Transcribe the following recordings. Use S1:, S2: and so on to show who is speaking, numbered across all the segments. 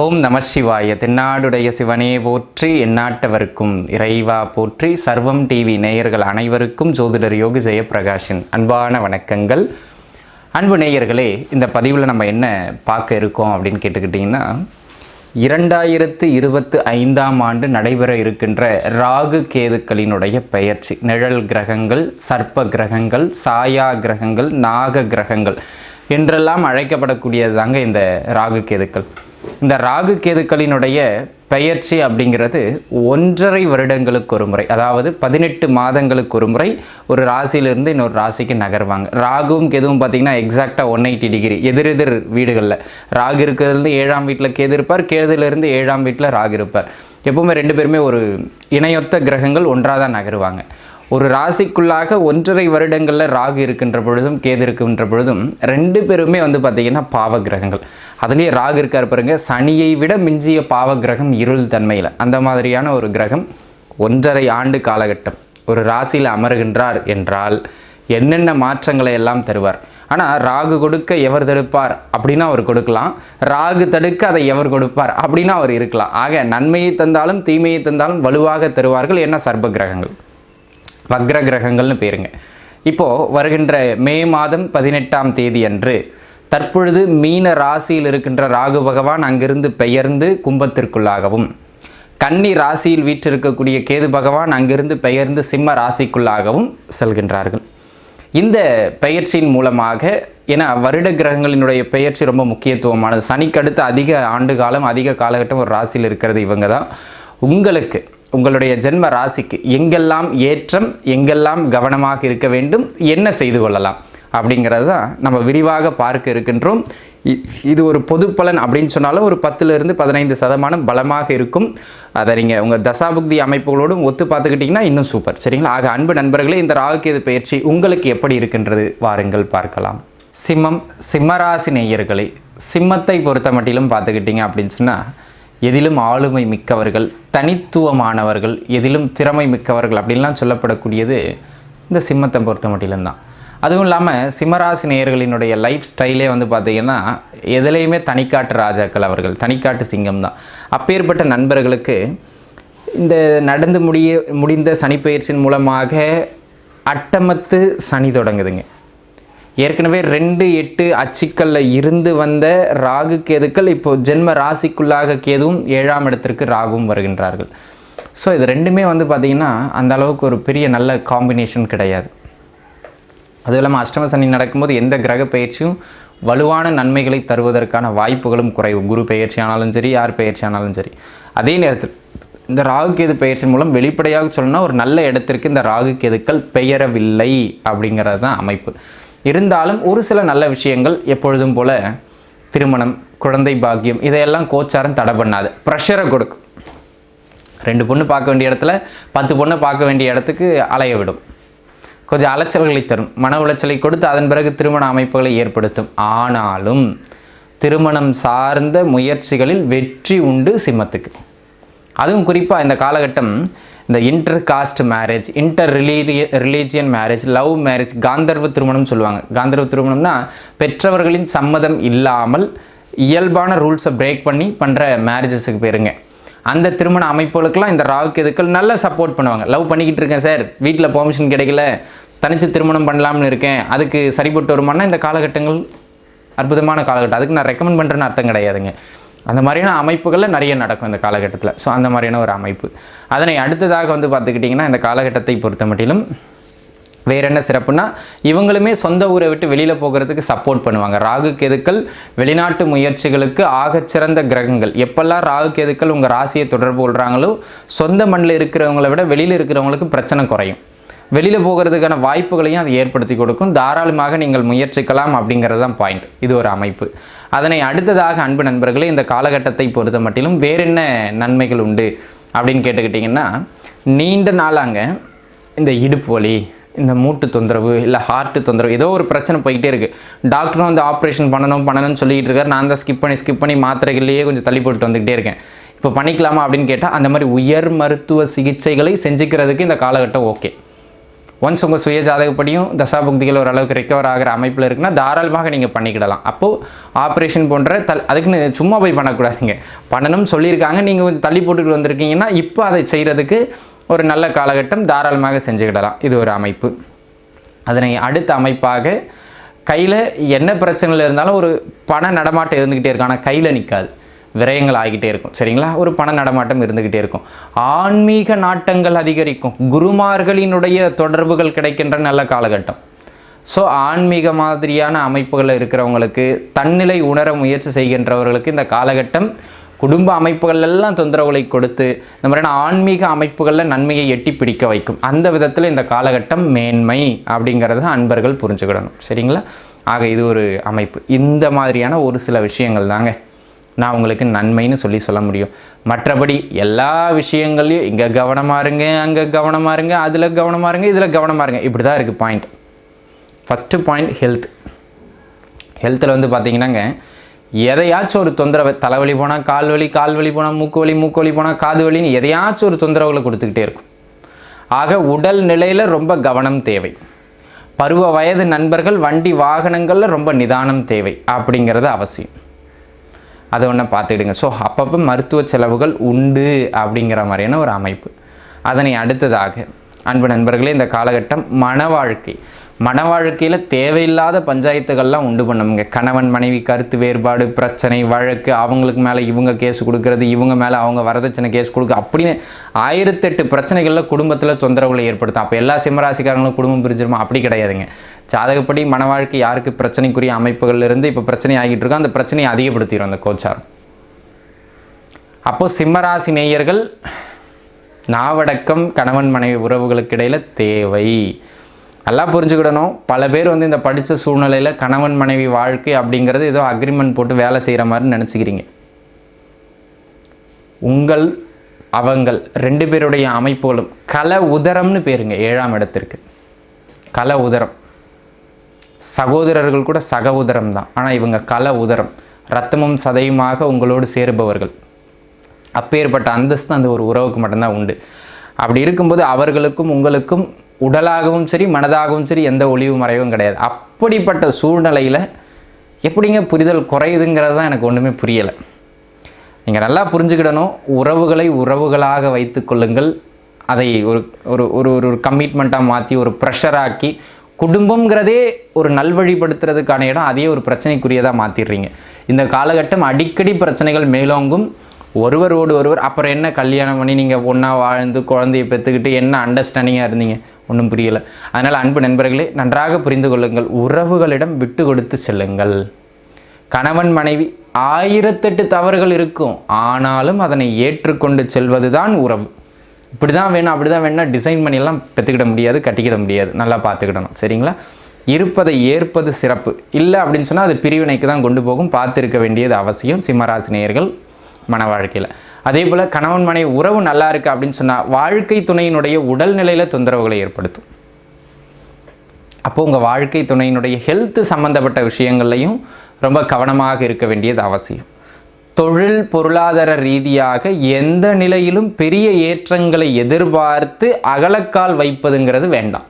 S1: ஓம் நம சிவாய. தென்னாடுடைய சிவனே போற்றி எந்நாட்டவருக்கும் இறைவா போற்றி. சர்வம் டிவி நேயர்கள் அனைவருக்கும் ஜோதிடர் யோகி ஜெயபிரகாஷின் அன்பான வணக்கங்கள். அன்பு நேயர்களே இந்த பதிவில் நம்ம என்ன பார்க்க இருக்கோம் அப்படின்னு கேட்டுக்கிட்டிங்கன்னா இரண்டாயிரத்து இருபத்து ஐந்தாம் ஆண்டு நடைபெற இருக்கின்ற ராகு கேதுக்களினுடைய பெயர்ச்சி. நிழல் கிரகங்கள் சர்ப்ப கிரகங்கள் சாயா கிரகங்கள் நாக கிரகங்கள் என்றெல்லாம் அழைக்கப்படக்கூடியது தாங்க இந்த ராகு கேதுக்கள். இந்த ராகு கேதுக்களினுடைய பெயர்ச்சி அப்படிங்கிறது ஒன்றரை வருடங்களுக்கு ஒரு முறை அதாவது பதினெட்டு மாதங்களுக்கு ஒரு முறை ஒரு ராசியிலிருந்து இன்னொரு ராசிக்கு நகர்வாங்க. ராகுவும் கேதுவும் பார்த்தீங்கன்னா எக்ஸாக்டாக ஒன் எயிட்டி டிகிரி எதிரெதிர் வீடுகளில். ராகு இருக்கிறதுலேருந்து ஏழாம் வீட்டில் கேது இருப்பார் கேதுலேருந்து ஏழாம் வீட்டில் ராகு இருப்பார். எப்பவுமே ரெண்டு பேருமே ஒரு இணையொத்த கிரகங்கள் ஒன்றாக தான் நகருவாங்க. ஒரு ராசிக்குள்ளாக ஒன்றரை வருடங்களில் ராகு இருக்கின்ற பொழுதும் கேது இருக்கின்ற பொழுதும் ரெண்டு பேருமே வந்து பார்த்திங்கன்னா பாவ கிரகங்கள் அதுலேயே ராகு இருக்கார் பாருங்க சனியை விட மிஞ்சிய பாவ கிரகம் இருள் தன்மையில். அந்த மாதிரியான ஒரு கிரகம் ஒன்றரை ஆண்டு காலகட்டம். ஒரு ராசியில் அமருகின்றார் என்றால் என்னென்ன மாற்றங்களை எல்லாம் தருவார்? ஆனால் ராகு கொடுக்க எவர் தடுப்பார் அப்படின்னா அவர் கொடுக்கலாம். ராகு தடுக்க அதை எவர் கொடுப்பார் அப்படின்னா அவர் இருக்கலாம். ஆக நன்மையை தந்தாலும் தீமையை தந்தாலும் வலுவாக தருவார்கள். என்ன? சர்ப கிரகங்கள். வக்ர கிரகங்கள்னு பேருங்க. இப்போது வருகின்ற மே மாதம் பதினெட்டாம் தேதி அன்று தற்பொழுது மீன ராசியில் இருக்கின்ற ராகு பகவான் அங்கிருந்து பெயர்ந்து கும்பத்திற்குள்ளாகவும் கன்னி ராசியில் வீற்றிருக்கக்கூடிய கேது பகவான் அங்கிருந்து பெயர்ந்து சிம்ம ராசிக்குள்ளாகவும் செல்கின்றார்கள். இந்த பெயர்ச்சியின் மூலமாக ஏன்னா வருட கிரகங்களினுடைய பெயர்ச்சி ரொம்ப முக்கியத்துவமானது. சனிக்கடுத்து அதிக ஆண்டு காலம் அதிக காலகட்டம் ஒரு ராசியில் இருக்கிறது இவங்க தான் உங்களுக்கு உங்களுடைய ஜென்ம ராசிக்கு எங்கெல்லாம் ஏற்றம் எங்கெல்லாம் கவனமாக இருக்க வேண்டும் என்ன செய்து கொள்ளலாம் அப்படிங்கிறது தான் நம்ம விரிவாக பார்க்க இருக்கின்றோம். இ- இது ஒரு பொது பலன் அப்படின்னு சொன்னாலும் ஒரு பத்துலேருந்து பதினைந்து சதமானம் பலமாக இருக்கும். அதை நீங்கள் உங்கள் தசாபுக்தி அமைப்புகளோடும் ஒத்து பார்த்துக்கிட்டிங்கன்னா இன்னும் சூப்பர். சரிங்களா? ஆக அன்பு நண்பர்களே இந்த ராகுகேது பயிற்சி உங்களுக்கு எப்படி இருக்கின்றது? வாருங்கள் பார்க்கலாம். சிம்மம் சிம்மராசி நேயர்களே சிம்மத்தை பொறுத்த மட்டிலும் பார்த்துக்கிட்டிங்க அப்படின்னு சொன்னால் எதிலும் ஆளுமை மிக்கவர்கள் தனித்துவமானவர்கள் எதிலும் திறமை மிக்கவர்கள் அப்படின்லாம் சொல்லப்படக்கூடியது இந்த சிம்மத்தை பொறுத்த மட்டிலும் தான் அதுவும் இல்லாமல் சிம்மராசி நேயர்களினுடைய லைஃப் ஸ்டைலே வந்து பார்த்திங்கன்னா எதுலேயுமே தனிக்காட்டு ராஜாக்கள் அவர்கள் தனிக்காட்டு சிங்கம் தான். அப்பேற்பட்ட நண்பர்களுக்கு இந்த நடந்து முடிய முடிந்த சனிப்பயிற்சியின் மூலமாக அட்டமத்து சனி தொடங்குதுங்க. ஏற்கனவே ரெண்டு எட்டு அச்சுக்களில் இருந்து வந்த ராகு கேதுக்கள் இப்போ ஜென்ம ராசிக்குள்ளாக கேதுவும் ஏழாம் இடத்திற்கு ராகுவும் வருகின்றார்கள். ஸோ இது ரெண்டுமே வந்து பார்த்திங்கன்னா அந்த அளவுக்கு ஒரு பெரிய நல்ல காம்பினேஷன் கிடையாது. அதுவும் இல்லாமல் அஷ்டம சனி நடக்கும்போது எந்த கிரக பயிற்சியும் வலுவான நன்மைகளை தருவதற்கான வாய்ப்புகளும் குறைவு. குரு பயிற்சி ஆனாலும் சரி யார் பயிற்சி ஆனாலும் சரி. அதே நேரத்தில் இந்த ராகு கேது பயிற்சியின் மூலம் வெளிப்படையாக சொல்லணும்னா ஒரு நல்ல இடத்திற்கு இந்த ராகு கேதுக்கள் பெயரவில்லை அப்படிங்கிறது தான் அமைப்பு. இருந்தாலும் ஒரு சில நல்ல விஷயங்கள் எப்பொழுதும் போல திருமணம் குழந்தை பாக்கியம் இதையெல்லாம் கோச்சாரம் தடை பண்ணாது. ப்ரெஷரை கொடுக்கும். ரெண்டு பொண்ணு பார்க்க வேண்டிய இடத்துல பத்து பொண்ணை பார்க்க வேண்டிய இடத்துக்கு அலைய விடும். கொஞ்சம் அலைச்சல்களை தரும். மன உளைச்சலை கொடுத்து அதன் பிறகு திருமண அமைப்புகளை ஏற்படுத்தும். ஆனாலும் திருமணம் சார்ந்த முயற்சிகளில் வெற்றி உண்டு சிம்மத்துக்கு. அதுவும் குறிப்பாக இந்த காலகட்டம் இந்த inter caste marriage inter religi religion marriage love marriage காந்தர்வ திருமணம் சொல்லுவாங்க. காந்தர்வ திருமணம்னா பெற்றவர்களின் சம்மதம் இல்லாமல் இயல்பான ரூல்ஸை பிரேக் பண்ணி பண்ணுற மேரேஜஸுக்கு பேருங்க. அந்த திருமண அமைப்புகளுக்கெல்லாம் இந்த ராகு கேதுக்கள் நல்லா சப்போர்ட் பண்ணுவாங்க. லவ் பண்ணிக்கிட்டு இருக்கேன் சார். வீட்டில் பெர்மிஷன் கிடைக்கல. தனிச்சு திருமணம் பண்ணலாம்னு இருக்கேன். அதுக்கு சரிப்பட்டு வருமானா இந்த காலகட்டங்கள்? அற்புதமான காலகட்டம். அதுக்கு நான் ரெக்கமெண்ட் பண்ணுறேன்னு அர்த்தம் கிடையாதுங்க. அந்த மாதிரியான அமைப்புகளில் நிறைய நடக்கும் இந்த காலகட்டத்தில். ஸோ அந்த மாதிரியான ஒரு அமைப்பு. அதனை அடுத்ததாக வந்து பார்த்துக்கிட்டிங்கன்னா இந்த காலகட்டத்தை பொறுத்த மட்டிலும் வேற என்ன சிறப்புனா இவங்களுமே சொந்த ஊரை விட்டு வெளியில் போகிறதுக்கு சப்போர்ட் பண்ணுவாங்க. ராகு கேதுக்கள் வெளிநாட்டு முயற்சிகளுக்கு ஆகச்சிறந்த கிரகங்கள். எப்பெல்லாம் ராகு கேதுக்கள் உங்கள் ராசியை தொடர்பு கொள்கிறாங்களோ சொந்த மண்ணில் இருக்கிறவங்கள விட வெளியில் இருக்கிறவங்களுக்கு பிரச்சனை குறையும். வெளியில் போகிறதுக்கான வாய்ப்புகளையும் அது ஏற்படுத்தி கொடுக்கும். தாராளமாக நீங்கள் முயற்சிக்கலாம் அப்படிங்கிறது தான் பாயிண்ட் இது ஒரு அமைப்பு. அதனை அடுத்ததாக அன்பு நண்பர்களே இந்த காலகட்டத்தை பொறுத்த மட்டிலும் வேறென்ன நன்மைகள் உண்டு அப்படின்னு கேட்டுக்கிட்டிங்கன்னா நீண்ட நாளாங்க இந்த இடுப்பு வலி இந்த மூட்டு தொந்தரவு இல்லை ஹார்ட்டு தொந்தரவு ஏதோ ஒரு பிரச்சனை போய்கிட்டே இருக்குது டாக்டரும் வந்து ஆப்ரேஷன் பண்ணணும் பண்ணணும்னு சொல்லிட்டு இருக்காரு. நான் தான் ஸ்கிப் பண்ணி ஸ்கிப் பண்ணி மாத்திரைகள்லேயே கொஞ்சம் தள்ளி போட்டு வந்துக்கிட்டே இருக்கேன். இப்போ பண்ணிக்கலாமா அப்படின்னு கேட்டால் அந்த மாதிரி உயர் மருத்துவ சிகிச்சைகளை செஞ்சுக்கிறதுக்கு இந்த காலகட்டம் ஓகே ஒன்ஸ் உங்கள் சுய ஜாதகப்படியும் தசாபுக்திகள் ஓரளவுக்கு ரெக்கவர் ஆகிற அமைப்பில் இருக்குன்னா தாராளமாக நீங்கள் பண்ணிக்கிடலாம். அப்போது ஆப்ரேஷன் போன்ற தல் அதுக்குன்னு சும்மா போய் பண்ணக்கூடாதுங்க. பண்ணணும்னு சொல்லியிருக்காங்க. நீங்கள் கொஞ்சம் தள்ளி போட்டுக்கிட்டு வந்திருக்கீங்கன்னா இப்போ அதை செய்கிறதுக்கு ஒரு நல்ல காலகட்டம் தாராளமாக செஞ்சுக்கிடலாம். இது ஒரு அமைப்பு. அதனை அடுத்த அமைப்பாக கையில் என்ன பிரச்சனையில் இருந்தாலும் ஒரு பண நடமாட்டம் இருந்துக்கிட்டே இருக்கு ஆனால் கையில் நிற்காது விரயங்கள் ஆகிக்கிட்டே இருக்கும். சரிங்களா? ஒரு பண நடமாட்டம் இருந்துக்கிட்டே இருக்கும். ஆன்மீக நாட்டங்கள் அதிகரிக்கும். குருமார்களினுடைய தொடர்புகள் கிடைக்கின்ற நல்ல காலகட்டம். ஸோ ஆன்மீக மாதிரியான அமைப்புகளில் இருக்கிறவங்களுக்கு தன்னிலை உணர முயற்சி செய்கின்றவர்களுக்கு இந்த காலகட்டம் குடும்ப அமைப்புகள் எல்லாம் தொந்தரவுகளை கொடுத்து இந்த மாதிரியான ஆன்மீக அமைப்புகளில் நன்மையை எட்டி பிடிக்க வைக்கும். அந்த விதத்தில் இந்த காலகட்டம் மேன்மை அப்படிங்கிறத அன்பர்கள் புரிஞ்சுக்கிடணும். சரிங்களா? ஆக இது ஒரு அமைப்பு. இந்த மாதிரியான ஒரு சில விஷயங்கள் தாங்க. நான் உங்களுக்கு நன்மைன்னு சொல்லி சொல்ல முடியும். மற்றபடி எல்லா விஷயங்கள்லையும் இங்கே கவனமாக இருங்க அங்கே கவனமாக இருங்க அதில் கவனமாக இருங்க இதில் கவனமாக இருங்க. இப்படி தான் இருக்குது பாயிண்ட் ஃபஸ்ட்டு பாயிண்ட் ஹெல்த் ஹெல்த்தில் வந்து பார்த்தீங்கன்னாங்க எதையாச்சும் ஒரு தொந்தரவு தலைவலி போனால் கால் வலி கால் வலி போனால் மூக்கு வலி மூக்கு வலி போனால் காது வலின்னு எதையாச்சும் ஒரு தொந்தரவுகளை கொடுத்துக்கிட்டே இருக்கும். ஆக உடல் நிலையில் ரொம்ப கவனம் தேவை. பருவ வயது நண்பர்கள் வண்டி வாகனங்களில் ரொம்ப நிதானம் தேவை அப்படிங்கிறது அவசியம். அதை ஒன்று பார்த்துக்கிடுங்க. ஸோ அப்பப்போ மருத்துவ செலவுகள் உண்டு அப்படிங்கிற மாதிரியான ஒரு அமைப்பு. அதனை அடுத்ததாக அன்பு நண்பர்களே இந்த காலகட்டம் மன வாழ்க்கை. மன வாழ்க்கையில் தேவையில்லாத பஞ்சாயத்துகள்லாம் உண்டு பண்ணுங்க கணவன் மனைவி கருத்து வேறுபாடு பிரச்சனை வழக்கு அவங்களுக்கு மேலே இவங்க கேஸ் கொடுக்கறது இவங்க மேலே அவங்க வரதட்சணை கேஸ் கொடுக்க அப்படின்னு ஆயிரத்தெட்டு பிரச்சனைகளில் குடும்பத்தில் தொந்தரவுகளை ஏற்படுத்தும். அப்போ எல்லா சிம்மராசிக்காரங்களும் குடும்பம் பிரிஞ்சிருமா? அப்படி கிடையாதுங்க. ஜாதகப்படி மன வாழ்க்கை யாருக்கு பிரச்சனைக்குரிய அமைப்புகள்ல இருந்து இப்போ பிரச்சனை ஆகிட்டு இருக்கோ அந்த பிரச்சனையை அதிகப்படுத்திடும் அந்த கோச்சாரம். அப்போது சிம்மராசி நேயர்கள் நாவடக்கம் கணவன் மனைவி உறவுகளுக்கு இடையில் தேவை. நல்லா புரிஞ்சுக்கிடணும். பல பேர் வந்து இந்த படித்த சூழ்நிலையில் கணவன் மனைவி வாழ்க்கை அப்படிங்கிறது ஏதோ அக்ரிமெண்ட் போட்டு வேலை செய்கிற மாதிரி நினச்சிக்கிறீங்க. உங்கள் அவங்கள் ரெண்டு பேருடைய அமைப்புகளும் கல உதரம்னு பேருங்க ஏழாம் இடத்திற்கு. கல உதரம். சகோதரர்கள் கூட சக உதரம் தான். ஆனால் இவங்க கல உதரம். ரத்தமும் சதையுமாக உங்களோடு சேருபவர்கள். அப்பேற்பட்ட அந்தஸ்து அந்த ஒரு உறவுக்கு மட்டும்தான் உண்டு. அப்படி இருக்கும்போது அவர்களுக்கும் உங்களுக்கும் உடலாகவும் சரி மனதாகவும் சரி எந்த ஒளிவு மறைவும் கிடையாது. அப்படிப்பட்ட சூழ்நிலையில் எப்படிங்க புரிதல் குறையுதுங்கிறது தான் எனக்கு ஒன்றுமே புரியலை. நீங்கள் நல்லா புரிஞ்சுக்கிடணும். உறவுகளை உறவுகளாக வைத்து கொள்ளுங்கள். அதை ஒரு ஒரு ஒரு ஒரு கம்மிட்மெண்ட்டாக மாற்றி ஒரு ப்ரெஷராக்கி குடும்பங்கிறதே ஒரு நல்வழிப்படுத்துறதுக்கான இடம். அதே ஒரு பிரச்சனைக்குரியதாக மாற்றிடுறீங்க இந்த காலகட்டம் அடிக்கடி பிரச்சனைகள் மேலோங்கும். ஒருவரோடு ஒருவர் அப்புறம் என்ன கல்யாணம் பண்ணி நீங்கள் ஒன்றா வாழ்ந்து குழந்தைய பெற்றுக்கிட்டு என்ன அண்டர்ஸ்டாண்டிங்காக இருந்தீங்க? ஒன்றும் புரியலை. அதனால் அன்பு நண்பர்களே நன்றாக புரிந்து கொள்ளுங்கள். உறவுகளிடம் விட்டு கொடுத்து செல்லுங்கள். கணவன் மனைவி ஆயிரத்தெட்டு தவறுகள் இருக்கும். ஆனாலும் அதனை ஏற்றுக்கொண்டு செல்வதுதான் உறவு. இப்படி தான் வேணும் அப்படி தான் வேணும்னா டிசைன் பண்ணியெல்லாம் பெற்றுக்கிட முடியாது கட்டிக்கிட முடியாது. நல்லா பார்த்துக்கிடணும். சரிங்களா? இருப்பதை ஏற்பது சிறப்பு. இல்லை அப்படின்னு சொன்னால் அது பிரிவினைக்கு தான் கொண்டு போகும். பார்த்துருக்க வேண்டியது அவசியம். சிம்மராசினியர்கள் மன வாழ்க்கையில். அதே போல் கணவன் மனைவி உறவு நல்லா இருக்குது அப்படின்னு சொன்னால் வாழ்க்கை துணையினுடைய உடல்நிலையில் தொந்தரவுகளை ஏற்படுத்தும். அப்போது உங்கள் வாழ்க்கை துணையினுடைய ஹெல்த் சம்மந்தப்பட்ட விஷயங்கள்லையும் ரொம்ப கவனமாக இருக்க வேண்டியது அவசியம். தொழில் பொருளாதார ரீதியாக எந்த நிலையிலும் பெரிய ஏற்றங்களை எதிர்பார்த்து அகலக்கால் வைப்பதுங்கிறது வேண்டாம்.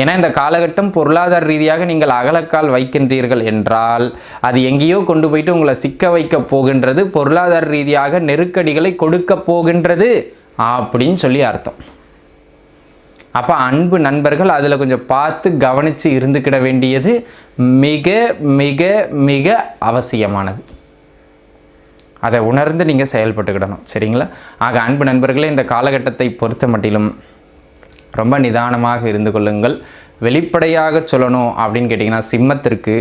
S1: ஏன்னா இந்த காலகட்டம் பொருளாதார ரீதியாக நீங்கள் அகலக்கால் வைக்கின்றீர்கள் என்றால் அது எங்கேயோ கொண்டு போயிட்டு உங்களை சிக்க வைக்க போகின்றது பொருளாதார ரீதியாக நெருக்கடிகளை கொடுக்க போகின்றது அப்படின்னு சொல்லி அர்த்தம். அப்போ அன்பு நண்பர்கள் அதில் கொஞ்சம் பார்த்து கவனித்து இருந்துக்கிட வேண்டியது மிக மிக மிக அவசியமானது. அதை உணர்ந்து நீங்கள் செயல்பட்டுக்கிடணும். சரிங்களா? ஆக அன்பு நண்பர்களே இந்த காலகட்டத்தை பொறுத்த மட்டிலும் ரொம்ப நிதானமாக இருந்து கொள்ளுங்கள். வெளிப்படையாக சொல்லணும் அப்படின்னு கேட்டிங்கன்னா சிம்மத்திற்கு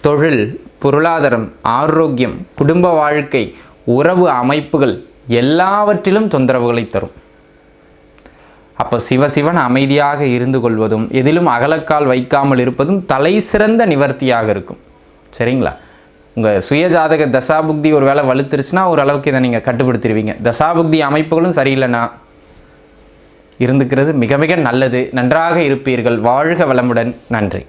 S1: தொழில் பொருளாதாரம் ஆரோக்கியம் குடும்ப வாழ்க்கை உறவு அமைப்புகள் எல்லாவற்றிலும் தொந்தரவுகளை தரும். அப்போ சிவசிவன் அமைதியாக இருந்து கொள்வதும் எதிலும் அகலக்கால் வைக்காமல் இருப்பதும் தலை சிறந்த நிவர்த்தியாக இருக்கும். சரிங்களா? உங்கள் சுயஜாதக தசாபுக்தி ஒரு வேலை வலுத்துருச்சுன்னா ஓரளவுக்கு இதை நீங்கள் கட்டுப்படுத்திடுவீங்க தசாபுக்தி அமைப்புகளும் சரியில்லைன்னா இருந்துக்கிறது மிக மிக நல்லது. நன்றாக இருப்பீர்கள். வாழ்க வளமுடன். நன்றி.